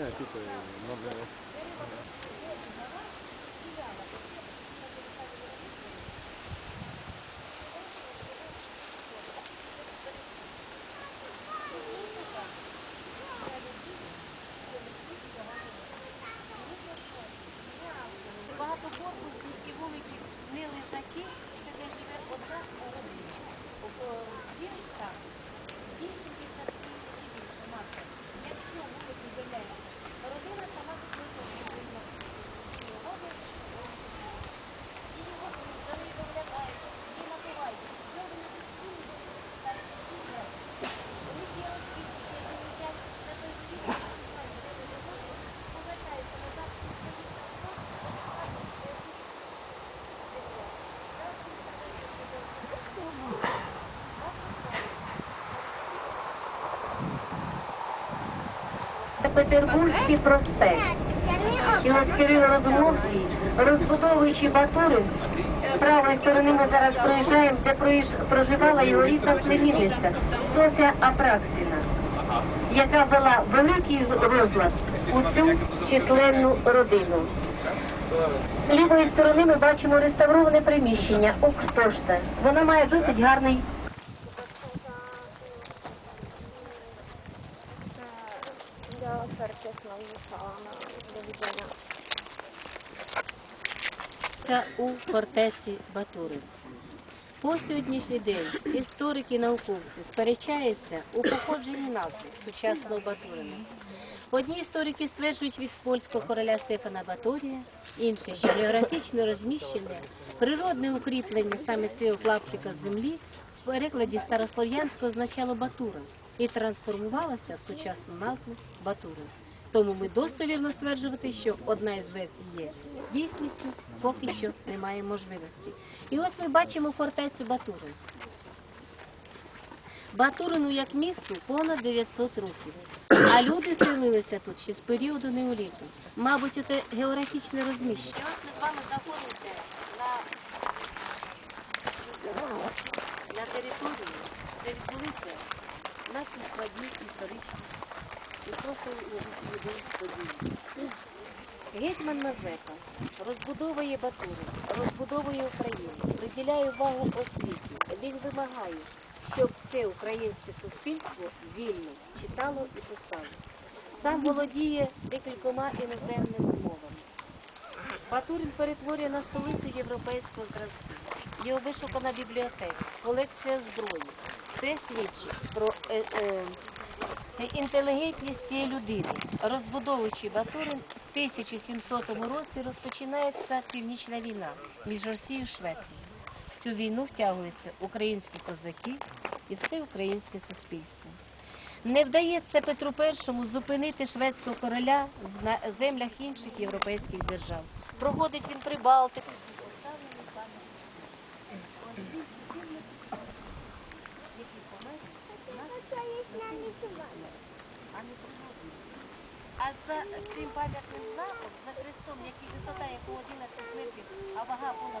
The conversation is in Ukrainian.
Э, тут много раз. Багато корпусів. І вулики не лежаки, це де живе одна Петербурзький проспект. І ось Кирило Розумовський, розбудовуючи Батурин, з правої сторони ми зараз проїжджаємо, де проживала його рідна племінниця Софія Апраксіна, яка вела великий розлад у цю численну родину. З лівої сторони ми бачимо реставроване приміщення Укрпошта. Воно має досить гарний Я сердечно їхала на довідання. Та у фортеці Батурин. По сьогоднішній день історики і науковці сперечаються у походженні назви сучасного Батурина. Одні історики стверджують від польського короля Стефана Баторія, інші, географічне розміщення, природне укріплення саме цього клаптика землі в перекладі старослов'янського означало Батурин і трансформувалося в сучасну назву Батурин. Тому ми достовірно стверджувати, що одна із версій є дійсністю, поки що немає можливості. І ось ми бачимо фортецю Батурин. Батурину як місту понад 900 років. А люди селилися тут ще з періоду неоліту. Мабуть, це географічне розміщення. І ось ми з вами знаходимося на, на території, де відбулися наші складні історичні і просто людей події. Гетьман Мазепа розбудовує Батурин, розбудовує Україну, приділяє увагу освіті. Він вимагає, щоб все українське суспільство вільно читало і писало. Сам володіє декількома іноземними мовами. Батурин перетворює на столицю європейського зразку. Його вишукана бібліотека, колекція зброї. Це свідчить про е, е, інтелігентність цієї людини. Розбудовуючи Батурин, в 1700 році розпочинається північна війна між Росією і Швецією. В цю війну втягуються українські козаки і все українське суспільство. Не вдається Петру І зупинити шведського короля на землях інших європейських держав. Проходить він Прибалтику. А за цим пам'ятним знаком, за хрестом, який висота якого 11 метрів, а вага понад